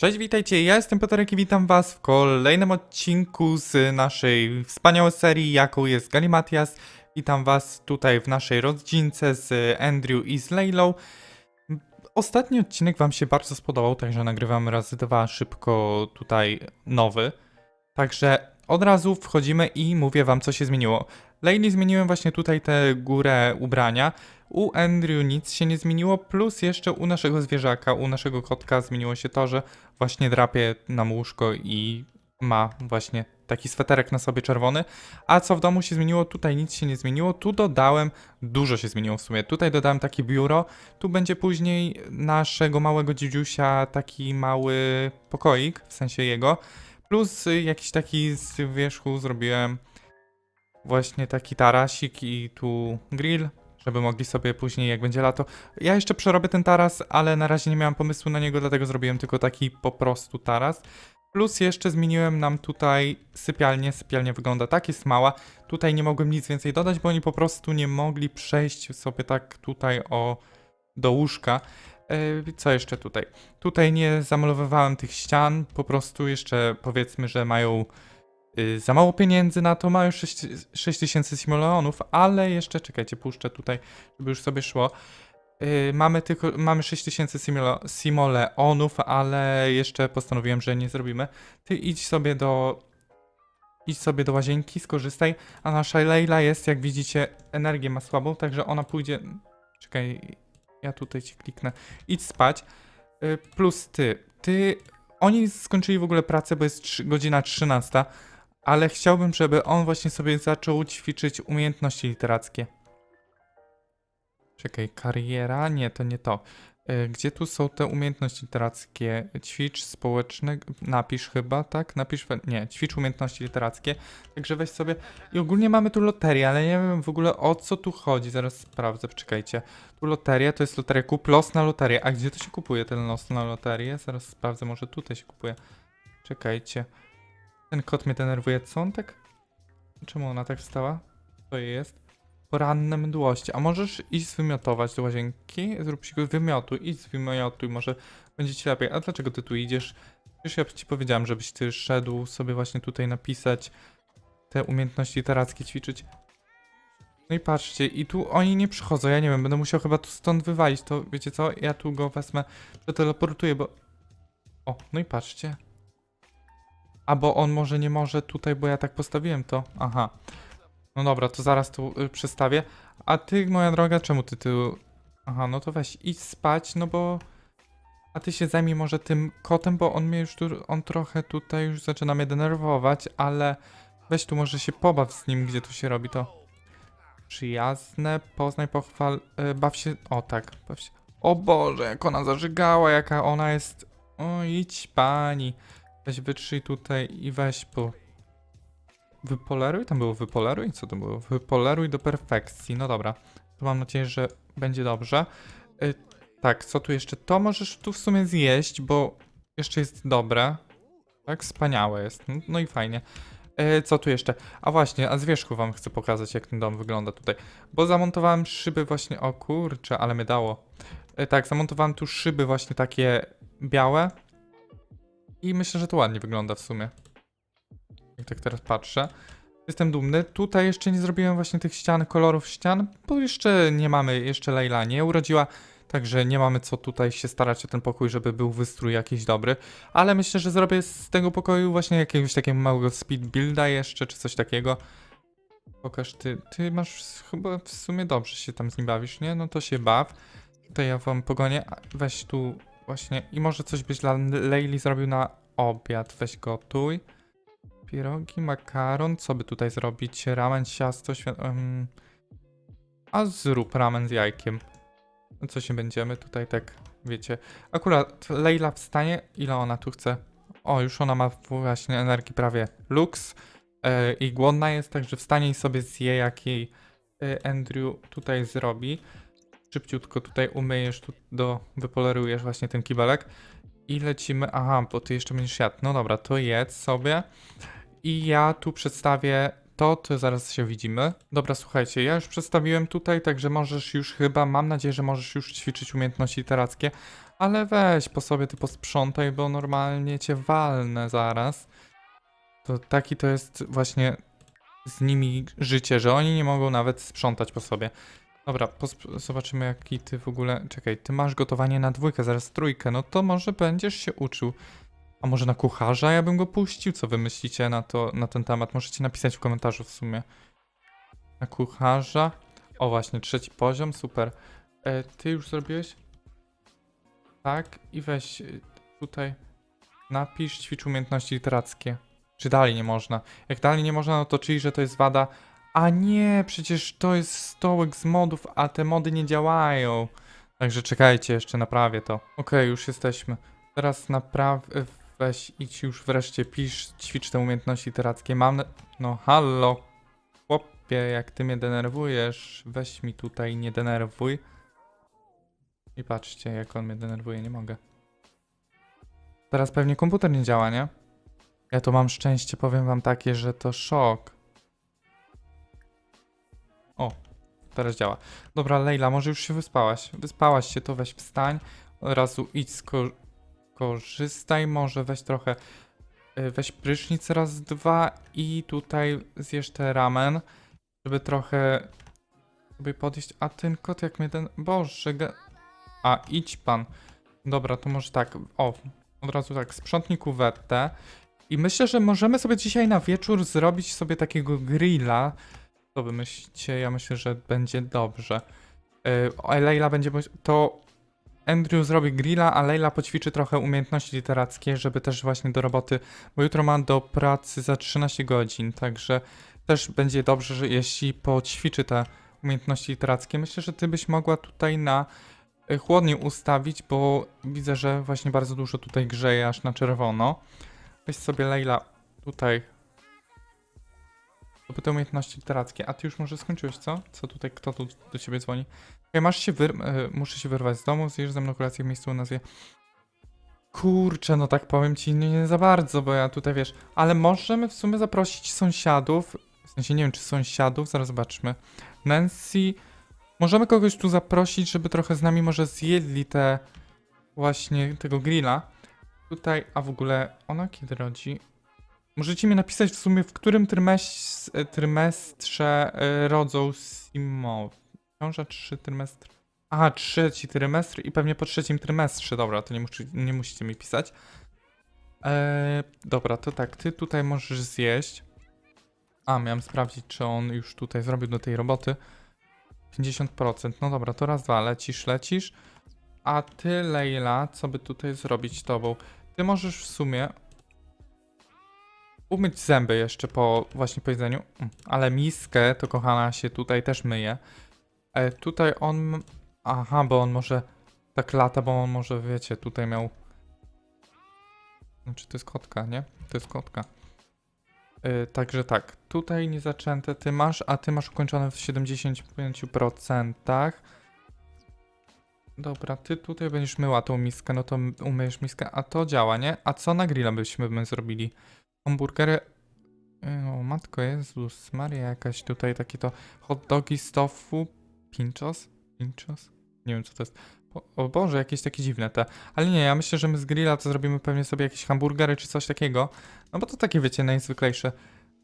Cześć, witajcie, ja jestem Piotrek i witam was w kolejnym odcinku z naszej wspaniałej serii, jaką jest Galimatias. Witam was tutaj w naszej rodzince z Andrew i z Leilą. Ostatni odcinek wam się bardzo spodobał, także nagrywamy razy dwa szybko tutaj nowy. Także od razu wchodzimy i mówię wam, co się zmieniło. Leili zmieniłem właśnie tutaj tę górę ubrania. U Andrew nic się nie zmieniło, plus jeszcze u naszego zwierzaka, u naszego kotka zmieniło się to, że właśnie drapie nam łóżko i ma właśnie taki sweterek na sobie czerwony. A co w domu się zmieniło? Tutaj nic się nie zmieniło. Tu dodałem, dużo się zmieniło w sumie. Tutaj dodałem takie biuro. Tu będzie później naszego małego dzidziusia taki mały pokoik, w sensie jego. Plus jakiś taki z wierzchu zrobiłem właśnie taki tarasik i tu grill, żeby mogli sobie później, jak będzie lato. Ja jeszcze przerobię ten taras, ale na razie nie miałem pomysłu na niego, dlatego zrobiłem tylko taki po prostu taras. Plus jeszcze zmieniłem nam tutaj sypialnię. Sypialnia wygląda tak, jest mała. Tutaj nie mogłem nic więcej dodać, bo oni po prostu nie mogli przejść sobie tak tutaj o do łóżka. Yy, co jeszcze tutaj? Tutaj nie zamalowywałem tych ścian, po prostu jeszcze powiedzmy, że mają za mało pieniędzy na to, mają 6 6000 simoleonów, ale jeszcze, czekajcie, puszczę tutaj, żeby już sobie szło. Y, mamy tylko, mamy 6000 simolo, simoleonów, ale jeszcze postanowiłem, że nie zrobimy. Ty idź sobie do, idź sobie do łazienki, skorzystaj, a nasza Leila jest, jak widzicie, energię ma słabą, także ona pójdzie, czekaj, ja tutaj ci kliknę, idź spać, y, plus ty, ty, oni skończyli w ogóle pracę, bo jest trzy- godzina 13, ale chciałbym, żeby on właśnie sobie zaczął ćwiczyć umiejętności literackie. Czekaj, kariera? Nie, to nie to. E, Gdzie tu są te umiejętności literackie? Ćwicz społeczny, napisz chyba, tak? Napisz, nie, ćwicz umiejętności literackie. Także weź sobie. I ogólnie mamy tu loterię, ale nie wiem w ogóle o co tu chodzi. Zaraz sprawdzę, czekajcie. Tu loteria, to jest loteria, kup los na loterię. A gdzie to się kupuje ten los na loterię? Zaraz sprawdzę, może tutaj się kupuje. Czekajcie. Ten kot mnie denerwuje. Co on tak? Czemu ona tak wstała? Jej jest? Poranne mdłości. A możesz iść zwymiotować do łazienki? Zrób się wymiotuj, idź zwymiotuj, może będzie ci lepiej. A dlaczego ty tu idziesz? Przecież ja ci powiedziałem, żebyś ty szedł sobie właśnie tutaj napisać te umiejętności literackie ćwiczyć. No i patrzcie, i tu oni nie przychodzą, ja nie wiem, będę musiał chyba tu stąd wywalić, to wiecie co, ja tu go wezmę, przeteleportuję, bo... O, no i patrzcie. A bo on może nie może tutaj, bo ja tak postawiłem to. Aha. No dobra, to zaraz tu y, przestawię. A ty, moja droga, czemu ty tu... Aha, no to weź idź spać, no bo... A ty się zajmij może tym kotem, bo on mnie już tu... On trochę tutaj już zaczyna mnie denerwować, ale... Weź tu może się pobaw z nim, gdzie tu się robi to. Przyjazne, poznaj, pochwal, y, baw się... O tak, baw się... O Boże, jak ona zażygała, jaka ona jest... O, idź pani. Weź wytrzyj tutaj i weź po... Wypoleruj? Tam było wypoleruj? Co to było? Wypoleruj do perfekcji. No dobra. To mam nadzieję, że będzie dobrze. Y, tak, co tu jeszcze? To możesz tu w sumie zjeść, bo jeszcze jest dobre. Tak, wspaniałe jest. No, i fajnie. Y, co tu jeszcze? A właśnie, a z wierzchu wam chcę pokazać, jak ten dom wygląda tutaj. Bo zamontowałem szyby właśnie... O kurczę, ale mnie dało. Y, tak, zamontowałem tu szyby właśnie takie białe. I myślę, że to ładnie wygląda w sumie. Jak tak teraz patrzę. Jestem dumny. Tutaj jeszcze nie zrobiłem właśnie tych ścian, kolorów ścian, bo jeszcze nie mamy, jeszcze Leila nie urodziła, także nie mamy co tutaj się starać o ten pokój, żeby był wystrój jakiś dobry. Ale myślę, że zrobię z tego pokoju właśnie jakiegoś takiego małego speed builda jeszcze, czy coś takiego. Pokaż ty, ty masz chyba w sumie dobrze się tam z nim bawisz, nie? No to się baw. Tutaj ja wam pogonię, weź tu właśnie i może coś byś dla Leili zrobił na obiad, weź gotuj. Pierogi, makaron, co by tutaj zrobić? Ramen, ciasto, świat... Um... A zrób ramen z jajkiem. No co się będziemy tutaj tak, wiecie. Akurat Leila wstanie, ile ona tu chce? O, już ona ma właśnie energii prawie lux e, i głodna jest, także wstanie i sobie zje, jak jej e, Andrew tutaj zrobi. Szybciutko tutaj umyjesz, tu do, wypolerujesz właśnie ten kibelek. I lecimy, aha, bo ty jeszcze będziesz jadł. No dobra, to jedz sobie. I ja tu przedstawię to, to zaraz się widzimy. Dobra, słuchajcie, ja już przedstawiłem tutaj, także możesz już chyba, mam nadzieję, że możesz już ćwiczyć umiejętności literackie. Ale weź po sobie ty posprzątaj, bo normalnie cię walnę zaraz. To taki to jest właśnie z nimi życie, że oni nie mogą nawet sprzątać po sobie. Dobra, zobaczymy jaki ty w ogóle... Czekaj, ty masz gotowanie na dwójkę, zaraz trójkę, no to może będziesz się uczył. A może na kucharza ja bym go puścił? Co wy myślicie na, to, na ten temat? Możecie napisać w komentarzu w sumie. Na kucharza. O właśnie, trzeci poziom, super. E, ty już zrobiłeś? Tak, i weź y, tutaj napisz ćwicz umiejętności literackie. Czy dalej nie można? Jak dalej nie można, no to czyli, że to jest wada. A nie, przecież to jest stołek z modów, a te mody nie działają. Także czekajcie, jeszcze naprawię to. Okej, już jesteśmy. Teraz napraw... Weź, idź już wreszcie, pisz, ćwicz te umiejętności literackie. Mam... No hallo, chłopie, jak ty mnie denerwujesz, weź mi tutaj, nie denerwuj. I patrzcie, jak on mnie denerwuje, nie mogę. Teraz pewnie komputer nie działa, nie? Ja to mam szczęście, powiem wam takie, że to szok. O, teraz działa. Dobra, Leila, może już się wyspałaś. Wyspałaś się, to weź wstań. Od razu idź, sko- skorzystaj, może weź trochę, y, weź prysznic raz, dwa i tutaj zjesz te ramen, żeby trochę sobie podejść. A ten kot jak mnie ten... Boże, ga- a idź pan. Dobra, to może tak, o, od razu tak, sprzątnij kuwetę. I myślę, że możemy sobie dzisiaj na wieczór zrobić sobie takiego grilla. Co myślicie? Ja myślę, że będzie dobrze. Yy, Leila będzie... To Andrew zrobi grilla, a Leila poćwiczy trochę umiejętności literackie, żeby też właśnie do roboty, bo jutro ma do pracy za 13 godzin, także też będzie dobrze, że jeśli poćwiczy te umiejętności literackie. Myślę, że ty byś mogła tutaj na y, chłodnie ustawić, bo widzę, że właśnie bardzo dużo tutaj grzeje aż na czerwono. Weź sobie Leila tutaj. To były te umiejętności literackie. A ty już może skończyłeś, co? Co tutaj, kto tu do ciebie dzwoni? Ej, masz się wyr... y, muszę się wyrwać z domu, zjesz ze mną kolację w miejscu o nazwie... Kurczę, no tak powiem ci, nie za bardzo, bo ja tutaj, wiesz... Ale możemy w sumie zaprosić sąsiadów, w sensie nie wiem, czy sąsiadów, zaraz zobaczmy. Nancy... Możemy kogoś tu zaprosić, żeby trochę z nami może zjedli te... Właśnie tego grilla. Tutaj, a w ogóle ona kiedy rodzi? Możecie mi napisać w sumie, w którym trymes trymestrze y, rodzą Simow. Ciąża trzy trymestry. Aha, trzeci trymestr i pewnie po trzecim trymestrze. Dobra, to nie, musi, nie musicie mi pisać. Eee, dobra, to tak, ty tutaj możesz zjeść. A, miałem sprawdzić, czy on już tutaj zrobił do tej roboty. 50%. No dobra, to raz, dwa, lecisz, lecisz. A ty, Leila, co by tutaj zrobić tobą? Ty możesz w sumie umyć zęby jeszcze po właśnie po jedzeniu, Mm, ale miskę to kochana się tutaj też myje. E, tutaj on, aha, bo on może tak lata, bo on może, wiecie, tutaj miał, znaczy to jest kotka, nie? To jest kotka. E, także tak, tutaj niezaczęte ty masz, a ty masz ukończone w 75%. Dobra, ty tutaj będziesz myła tą miskę, no to umyjesz miskę, a to działa, nie? A co na grilla byśmy my zrobili? Hamburgery. O matko Jezus, Maria jakaś tutaj takie to hot dogi z tofu, pinchos, pinchos, nie wiem co to jest. O, Boże, jakieś takie dziwne te. Ale nie, ja myślę, że my z grilla to zrobimy pewnie sobie jakieś hamburgery czy coś takiego. No bo to takie wiecie, najzwyklejsze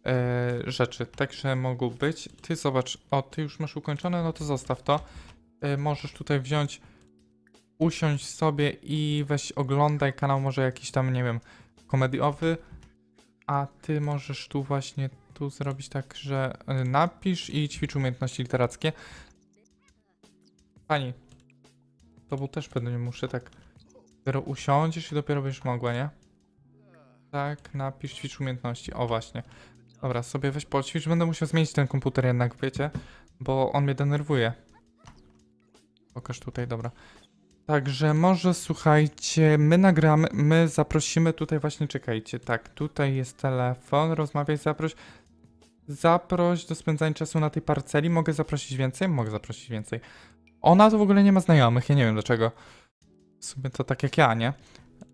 e, rzeczy. Także mogą być. Ty zobacz, o ty już masz ukończone, no to zostaw to. E, możesz tutaj wziąć, usiąść sobie i weź oglądaj kanał może jakiś tam, nie wiem, komediowy. A ty możesz tu właśnie tu zrobić tak, że y, napisz i ćwicz umiejętności literackie. Pani, to był też pewnie muszę tak. Dopiero usiądziesz i dopiero będziesz mogła, nie? Tak, napisz ćwicz umiejętności. O właśnie. Dobra, sobie weź poćwicz. Będę musiał zmienić ten komputer jednak, wiecie? Bo on mnie denerwuje. Pokaż tutaj, dobra. Także może słuchajcie, my nagramy, my zaprosimy tutaj właśnie, czekajcie, tak, tutaj jest telefon, rozmawiaj, zaproś, zaproś do spędzania czasu na tej parceli, mogę zaprosić więcej? Mogę zaprosić więcej. Ona to w ogóle nie ma znajomych, ja nie wiem dlaczego. W sumie to tak jak ja, nie?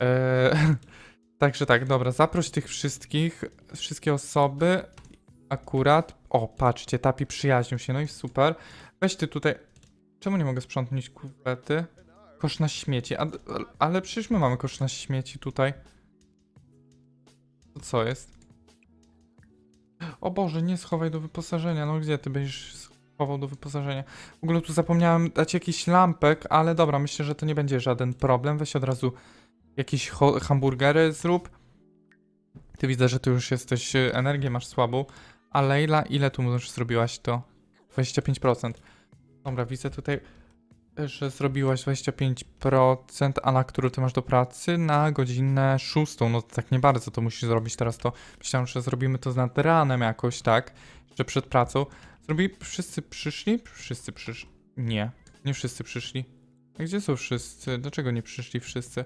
Eee, także tak, dobra, zaproś tych wszystkich, wszystkie osoby, akurat, o, patrzcie, Tapi przyjaźnił się, no i super. Weź ty tutaj, czemu nie mogę sprzątnąć kuwety? Kosz na śmieci. A, ale przecież my mamy kosz na śmieci tutaj. To co jest? O Boże, nie schowaj do wyposażenia. No gdzie ty będziesz schował do wyposażenia? W ogóle tu zapomniałem dać jakiś lampek, ale dobra, myślę, że to nie będzie żaden problem. Weź od razu jakieś hamburgery zrób. Ty widzę, że ty już jesteś, y, energię masz słabą. A Leila, ile tu już zrobiłaś to? 25%. Dobra, widzę tutaj, że zrobiłaś 25%, a na którą ty masz do pracy? Na godzinę 6. No tak nie bardzo to musisz zrobić teraz to. Myślałem, że zrobimy to nad ranem jakoś, tak? Jeszcze przed pracą. Zrobi... Wszyscy przyszli? Wszyscy przyszli. Nie, nie wszyscy przyszli. A gdzie są wszyscy? Dlaczego nie przyszli wszyscy?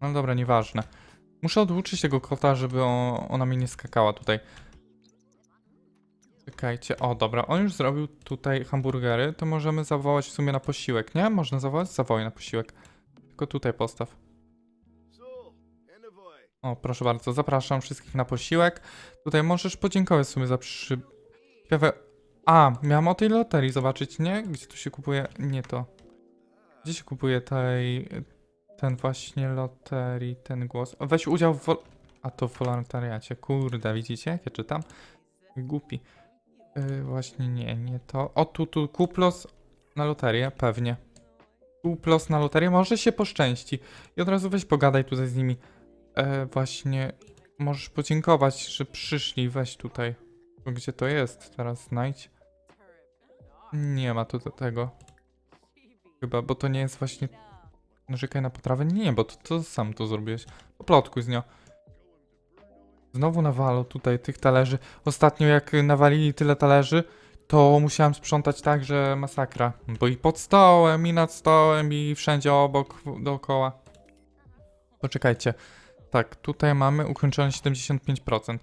No dobra, nieważne. Muszę oduczyć tego kota, żeby ona mi nie skakała tutaj. Czekajcie, o dobra, on już zrobił tutaj hamburgery, to możemy zawołać w sumie na posiłek, nie? Można zawołać? Zawołaj na posiłek. Tylko tutaj postaw. O, proszę bardzo, zapraszam wszystkich na posiłek. Tutaj możesz podziękować w sumie za przyprawę. A, miałam o tej loterii zobaczyć, nie? Gdzie tu się kupuje? Nie to. Gdzie się kupuje tej... Ten właśnie loterii, ten głos. Weź udział w... A to w wolontariacie, kurde, widzicie jak ja czytam? Głupi. Yy, właśnie nie, nie to. O, tu, tu, kuplos na loterię, pewnie. Kuplos na loterię, może się poszczęści. I od razu weź pogadaj tutaj z nimi. E, właśnie, możesz podziękować, że przyszli, weź tutaj. Gdzie to jest? Teraz znajdź. Nie ma tu te- tego. Chyba, bo to nie jest właśnie... Narzekaj na potrawę? Nie, bo to, to sam to zrobiłeś. Poplotkuj z nią. Znowu nawalą tutaj tych talerzy. Ostatnio jak nawalili tyle talerzy, to musiałem sprzątać tak, że masakra. Bo i pod stołem, i nad stołem, i wszędzie obok, dookoła. Poczekajcie. Tak, tutaj mamy ukończone 75%.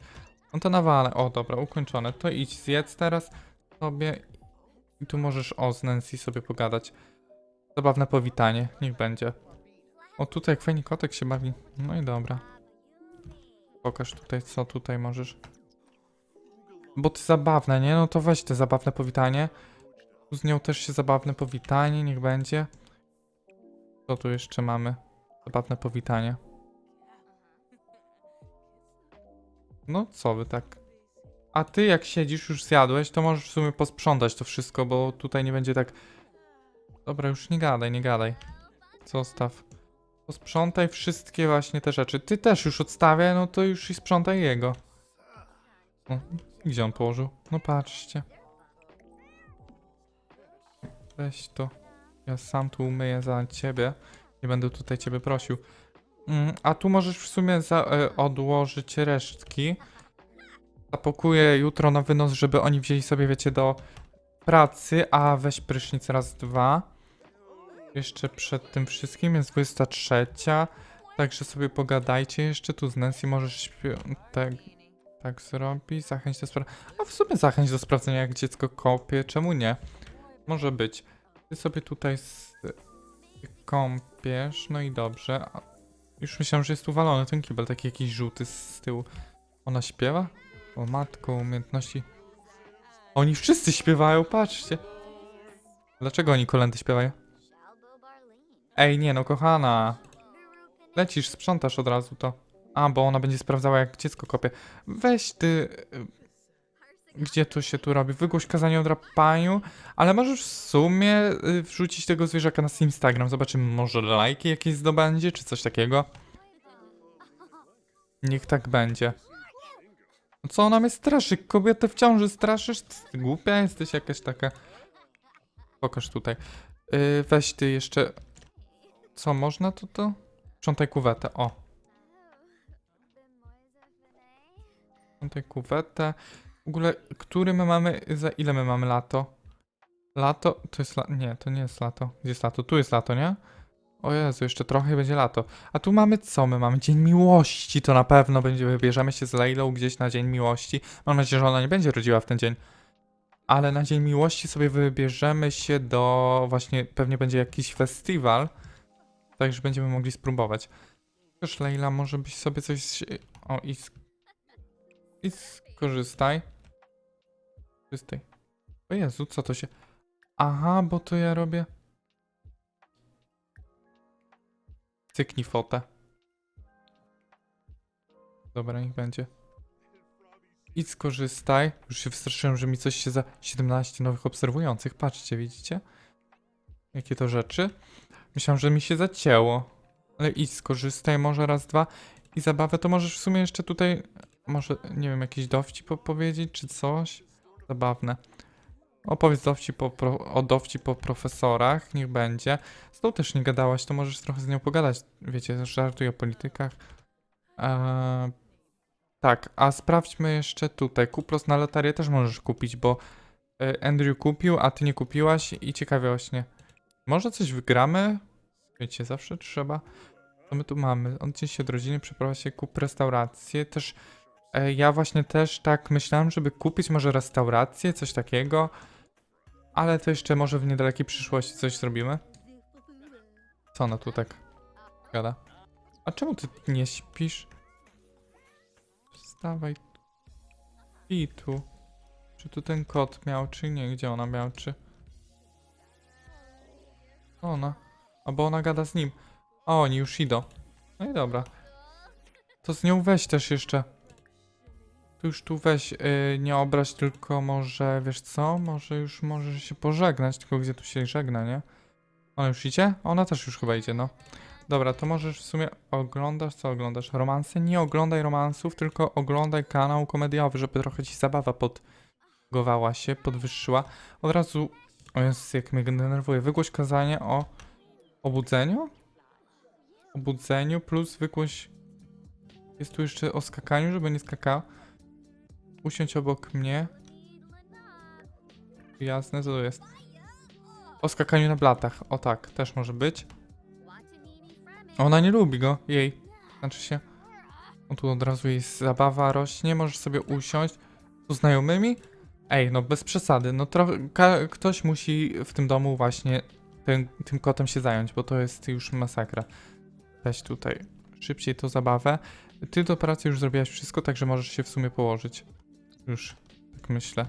No to nawalę. O, dobra, ukończone. To idź zjedz teraz sobie. I tu możesz o z Nancy sobie pogadać. Zabawne powitanie, niech będzie. O, tutaj jak fajnie kotek się bawi. No i dobra. Pokaż tutaj, co tutaj możesz. Bo ty zabawne, nie? No to weź te zabawne powitanie. Tu z nią też się zabawne powitanie, niech będzie. Co tu jeszcze mamy? Zabawne powitanie. No co wy tak? A ty jak siedzisz, już zjadłeś, to możesz w sumie posprzątać to wszystko, bo tutaj nie będzie tak... Dobra, już nie gadaj, nie gadaj. Zostaw. Posprzątaj wszystkie właśnie te rzeczy. Ty też już odstawiaj, no to już i sprzątaj jego. No, gdzie on położył? No patrzcie. Weź to. Ja sam tu umyję za ciebie. Nie będę tutaj ciebie prosił. Mm, a tu możesz w sumie za, e, odłożyć resztki. Zapakuję jutro na wynos, żeby oni wzięli sobie, wiecie, do pracy, a weź prysznic raz, dwa. Jeszcze przed tym wszystkim jest 23. Także sobie pogadajcie jeszcze tu z Nancy, możesz tak, tak zrobić, zachęć do sprawdzenia. A w sumie zachęć do sprawdzenia, jak dziecko kopie, czemu nie? Może być. Ty sobie tutaj s- kąpiesz, no i dobrze. Już myślałem, że jest uwalony ten kibel, taki jakiś żółty z tyłu. Ona śpiewa? O matko, umiejętności. Oni wszyscy śpiewają, patrzcie. Dlaczego oni kolendy śpiewają? Ej, nie no, kochana. Lecisz, sprzątasz od razu to. A, bo ona będzie sprawdzała, jak dziecko kopie. Weź ty... y, Gdzie to się tu robi? Wygłoś kazanie o drapaniu, ale możesz w sumie y, wrzucić tego zwierzaka na Instagram. Zobaczymy, może lajki jakieś zdobędzie, czy coś takiego. Niech tak będzie. No co ona mnie straszy? Kobietę w ciąży straszysz? Głupia jesteś jakaś taka. Pokaż tutaj. Yy, weź ty jeszcze. Co można to to? Sprzątaj kuwetę, o. Sprzątaj kuwetę. W ogóle, który my mamy, za ile my mamy lato? Lato, to jest la... nie, to nie jest lato. Gdzie jest lato? Tu jest lato, nie? O Jezu, jeszcze trochę i będzie lato. A tu mamy co? My mamy Dzień Miłości, to na pewno będzie, wybierzemy się z Leilą gdzieś na Dzień Miłości. Mam nadzieję, że ona nie będzie rodziła w ten dzień. Ale na Dzień Miłości sobie wybierzemy się do... Właśnie, pewnie będzie jakiś festiwal. Także będziemy mogli spróbować. Też Leila, może byś sobie coś... O, i... sk- I skorzystaj. Skorzystaj. O Jezu, co to się... Aha, bo to ja robię... Cyknij fotę. Dobra, niech będzie. Idź skorzystaj. Już się wystraszyłem, że mi coś się za 17 nowych obserwujących. Patrzcie, widzicie? Jakie to rzeczy. Myślałem, że mi się zacięło. Ale idź skorzystaj może raz, dwa. I zabawę to możesz w sumie jeszcze tutaj, może, nie wiem, jakiś dowcip opowiedzieć, czy coś? Zabawne. Opowiedz dowcip po, pro, o dowcip po profesorach, niech będzie. Z tą też nie gadałaś, to możesz trochę z nią pogadać. Wiecie, żartuję o politykach. Eee, tak, a sprawdźmy jeszcze tutaj. Kupros na loterię też możesz kupić, bo e, Andrew kupił, a ty nie kupiłaś i ciekawie właśnie. Może coś wygramy? Wiecie, zawsze trzeba. Co my tu mamy? Odcień się od rodziny, przeprowadź się, kup restaurację. Też e, ja właśnie też tak myślałem, żeby kupić może restaurację, coś takiego. Ale to jeszcze może w niedalekiej przyszłości coś zrobimy. Co ona tu tak gada? A czemu ty nie śpisz? Wstawaj. I tu. Czy tu ten kot miał, czy nie? Gdzie ona miała, czy... Ona. Albo ona gada z nim. O, oni już idą. No i dobra. To z nią weź też jeszcze. Tu już tu weź, yy, nie obrać, tylko może, wiesz co? Może już możesz się pożegnać, tylko gdzie tu się żegna, nie? Ona już idzie? Ona też już chyba idzie, no. Dobra, to możesz w sumie oglądasz, co oglądasz? Romanse? Nie oglądaj romansów, tylko oglądaj kanał komediowy, żeby trochę ci zabawa podgowała się, podwyższyła. Od razu, o Jezus, jak mnie denerwuje, wygłoś kazanie o obudzeniu? Obudzeniu plus wygłoś... Jest tu jeszcze o skakaniu, żeby nie skakał. Usiądź obok mnie. Jasne, co to jest? O skakaniu na blatach. O tak, też może być. Ona nie lubi go, jej. Znaczy się. O tu od razu jej zabawa rośnie, możesz sobie usiąść. Tu znajomymi? Ej, no bez przesady, no trochę, ktoś musi w tym domu właśnie tym, kotem się zająć, bo to jest już masakra. Weź tutaj szybciej tą zabawę. Ty do pracy już zrobiłaś wszystko, także możesz się w sumie położyć. Już, tak myślę.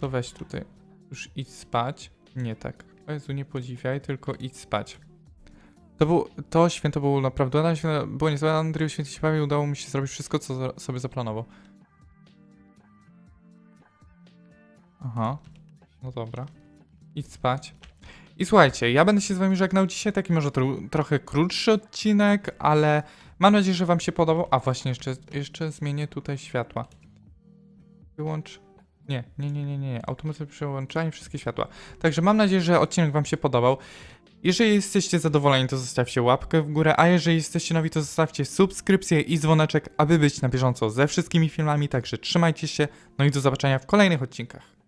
To weź tutaj. Już idź spać. Nie tak. O Jezu, nie podziwiaj, tylko idź spać. To, był, to święto było naprawdę udane, święto było niezłe, Andrzej święcie się bawił, udało mi się zrobić wszystko, co za- sobie zaplanował. Aha, no dobra. Idź spać. I słuchajcie, ja będę się z wami żegnał dzisiaj, taki może tro trochę krótszy odcinek, ale mam nadzieję, że wam się podobał. A właśnie, jeszcze, jeszcze zmienię tutaj światła. Wyłącz... Nie, nie, nie, nie, nie. Automatyczne przełączanie, wszystkie światła. Także mam nadzieję, że odcinek wam się podobał. Jeżeli jesteście zadowoleni, to zostawcie łapkę w górę, a jeżeli jesteście nowi, to zostawcie subskrypcję i dzwoneczek, aby być na bieżąco ze wszystkimi filmami, także trzymajcie się, no i do zobaczenia w kolejnych odcinkach.